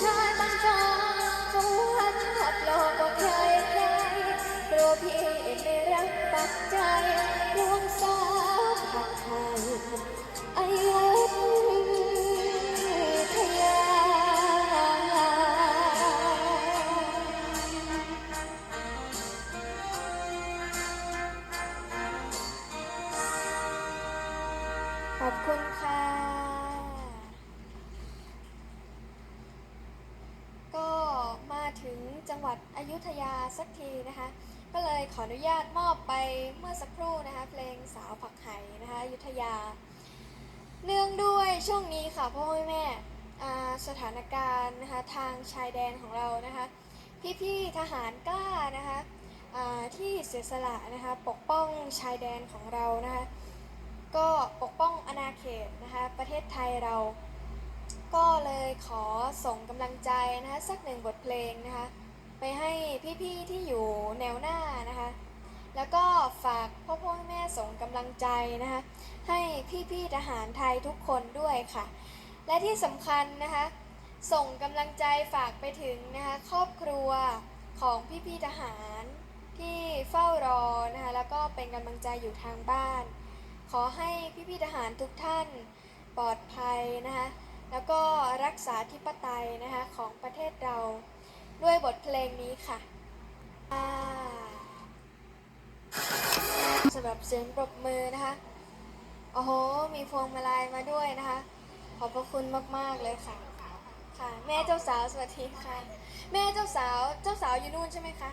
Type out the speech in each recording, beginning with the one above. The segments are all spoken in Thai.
ช หวัดอยุธยาสักทีนะคะ ก็เลยขออนุญาตมอบไปเมื่อสักครู่นะคะ เพลงสาวผักไห่นะคะอยุธยา เนื่องด้วยช่วงนี้ค่ะพ่อแม่สถานการณ์นะคะทางชายแดนของเรานะคะ พี่ๆทหารกล้านะคะที่เสียสละนะคะปกป้องชายแดนของเรานะคะก็ปกป้องอาณาเขตนะคะประเทศไทยเรา ก็เลยขอส่งกำลังใจนะคะสักหนึ่งบทเพลงนะคะ ไปให้พี่ๆที่อยู่แนวหน้านะคะ แล้วก็ฝากพ่อพ่อแม่ส่งกำลังใจนะคะ ให้พี่ๆทหารไทยทุกคนด้วยค่ะ และที่สำคัญนะคะ ส่งกำลังใจฝากไปถึงนะคะครอบครัวของพี่ๆทหารที่เฝ้ารอนะคะ แล้วก็เป็นกำลังใจอยู่ทางบ้าน ขอให้พี่ๆทหารทุกท่านปลอดภัยนะคะ แล้วก็รักษาธิปไตยนะคะของประเทศเรา ด้วยบทเพลงนี้ค่ะสำหรับเสียงปรบมือนะคะ โอ้โห มีพวงมาลัยมาด้วยนะคะ ขอบพระคุณมากๆเลยค่ะ ค่ะ แม่เจ้าสาวสวัสดีค่ะ แม่เจ้าสาว เจ้าสาวอยู่นู่นใช่ไหมคะ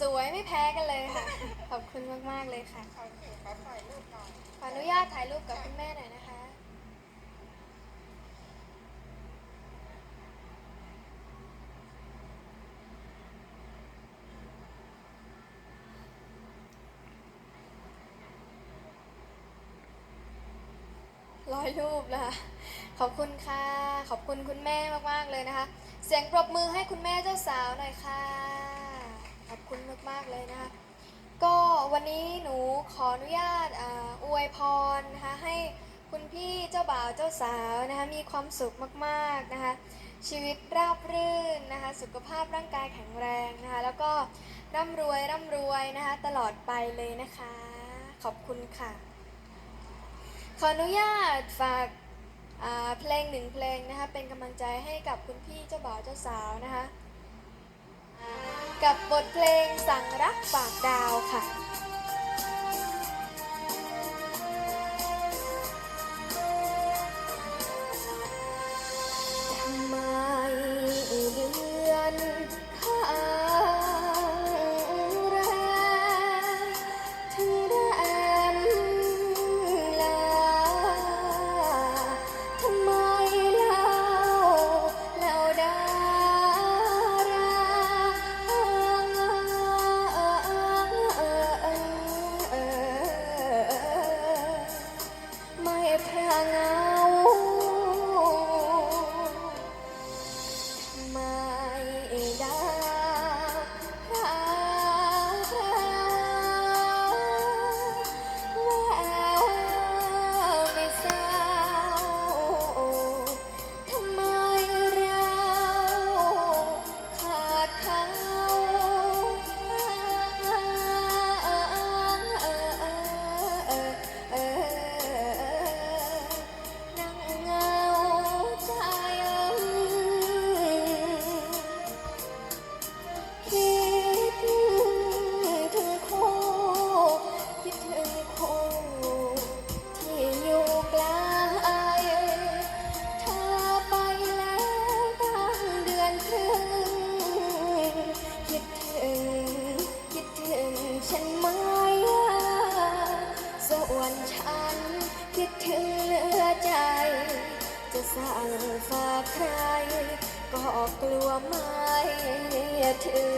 สวยไม่แพ้กันเลยค่ะ ขอบคุณมากๆเลยค่ะโอเคขอถ่ายรูปหน่อยขออนุญาตถ่ายรูปกับคุณแม่หน่อยนะคะ ร้อยรูปแล้วค่ะขอบคุณค่ะ ขอบคุณคุณแม่มากๆเลยนะคะ เสียงปรบมือให้คุณแม่เจ้าสาวหน่อยค่ะ ขอบคุณมากๆเลยนะคะ ก็วันนี้หนูขออนุญาตออวยพรนะคะให้คุณพี่เจ้าบ่าวเจ้าสาวนะคะมีความสุขมากๆนะคะชีวิตราบรื่นนะคะสุขภาพร่างกายแข็งแรงนะคะแล้วก็ร่ำรวยร่ำรวยนะคะตลอดไปเลยนะคะ ขอบคุณค่ะ ขออนุญาตฝากเพลงหนึ่งเพลงนะคะเป็นกำลังใจให้กับคุณพี่เจ้าบ่าวเจ้าสาวนะคะกับบทเพลงสั่งรักฝากดาวค่ะ วนฉัน คิดถึงเหลือใจ จะสั่งฝากใคร ก็กลัวไม่ถึง